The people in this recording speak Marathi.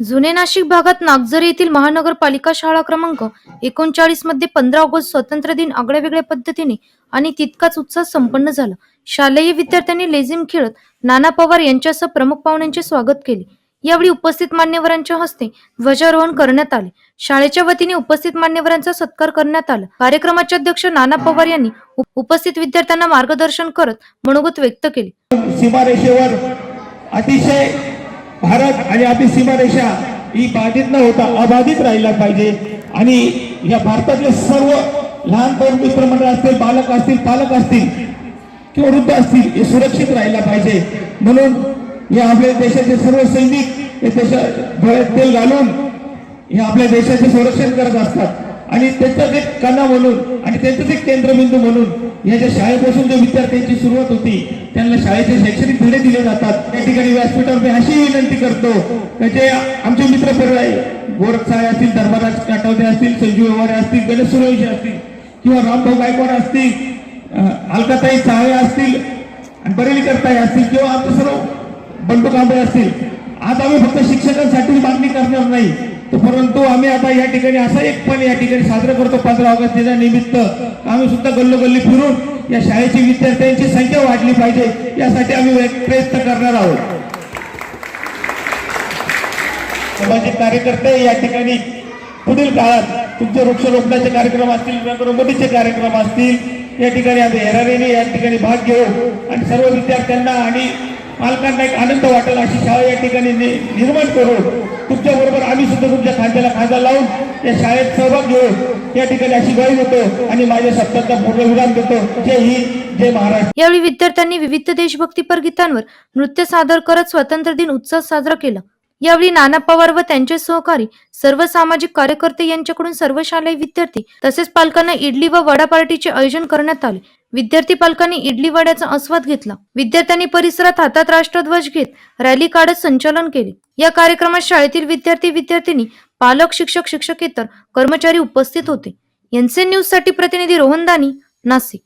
जुने नाशिक भागात नागझरी येथील महानगरपालिका शाळा क्रमांक एकोणचाळीसमध्ये पंधरा ऑगस्ट स्वातंत्र्य दिन आगळ्या वेगळ्या पद्धतीने आणि तितकाच उत्साह संपन्न झाला. शालेय विद्यार्थ्यांनी लेझिम खेळत नाना पवार यांच्यासह प्रमुख पाहुण्यांचे स्वागत केले. यावेळी उपस्थित मान्यवरांच्या हस्ते ध्वजारोहण करण्यात आले. शाळेच्या वतीने उपस्थित मान्यवरांचा सत्कार करण्यात आला. कार्यक्रमाचे अध्यक्ष नाना पवार यांनी उपस्थित विद्यार्थ्यांना मार्गदर्शन करत मनोगत व्यक्त केले. सीमारेषेवर अतिशय भारत आणि आपली सीमारेषा ही बाधित न होता अबाधित राहिला पाहिजे. आणि या भारतातले सर्व लहान तरुण मित्रमंडळ असतील बालक असतील पालक असतील किंवा वृद्ध असतील हे सुरक्षित राहिला पाहिजे. म्हणून हे आपल्या देशाचे सर्व सैनिक हे देशा डोळ्यात तेल घालून हे आपल्या देशाचे संरक्षण करत असतात. आणि त्यांचाच एक कणा म्हणून आणि त्यांचं एक केंद्रबिंदू म्हणून या ज्या शाळेपासून ज्या विद्यार्थ्यांची सुरुवात होती त्यांना शाळेचे शैक्षणिक धडे दिले जातात. त्या ठिकाणी व्यासपीठावर मी अशी विनंती करतो की जे आमचे मित्र परिवार आहे गोरखसाळे असतील धर्मराज काटवदे असतील संजीव व्यवहारे असतील गणेश सुरवंशी असतील किंवा रामभाऊ गायकवाड असतील अलकाताई साळे असतील आणि बरेलीकर ताई असतील किंवा आमचे सर्व बंडू कांबळे असतील. आज आम्ही फक्त शिक्षकांसाठी मागणी करणार नाही परंतु आम्ही आता या ठिकाणी असा एक पण या ठिकाणी साजरा करतो पंधरा ऑगस्ट त्याच्या निमित्त आम्ही सुद्धा गल्लोगल्ली फिरून या शाळेची विद्यार्थ्यांची संख्या वाढली पाहिजे यासाठी आम्ही प्रयत्न करणार आहोत. सामाजिक कार्यकर्ते या ठिकाणी पुढील काळात तुमचे वृक्षरोपणाचे कार्यक्रम असतील रंगरंगोटीचे कार्यक्रम असतील या ठिकाणी आम्ही हेरारीने या ठिकाणी भाग घेऊ आणि सर्व विद्यार्थ्यांना आणि पालकांना एक आनंद वाटेल अशी शाळा या ठिकाणी निर्माण करू. तुमच्या बरोबर आम्ही सुद्धा तुमच्या खांद्याला खांदा लावून या शाळेत सहभाग घेऊन या ठिकाणी अशी गाई देतो आणि माझ्या शब्दाचा पूर्ण विराम देतो. जय हिंद जय महाराष्ट्र. यावेळी विद्यार्थ्यांनी विविध देशभक्तीपर गीतांवर नृत्य सादर करत स्वातंत्र्य दिन उत्सव साजरा केला. यावेळी नाना पवार व त्यांचे सहकारी सर्व सामाजिक कार्यकर्ते यांच्याकडून सर्व शालेय विद्यार्थी तसेच पालकांना इडली व वडा पार्टीचे आयोजन करण्यात आले. विद्यार्थी पालकांनी इडली वड्याचा आस्वाद घेतला. विद्यार्थ्यांनी परिसरात हातात राष्ट्रध्वज घेत रॅली काढत संचालन केले. या कार्यक्रमात शाळेतील विद्यार्थी विद्यार्थिनी पालक शिक्षक शिक्षकेतर कर्मचारी उपस्थित होते. एनसीएन न्यूजसाठी प्रतिनिधी रोहन दानी नाशिक.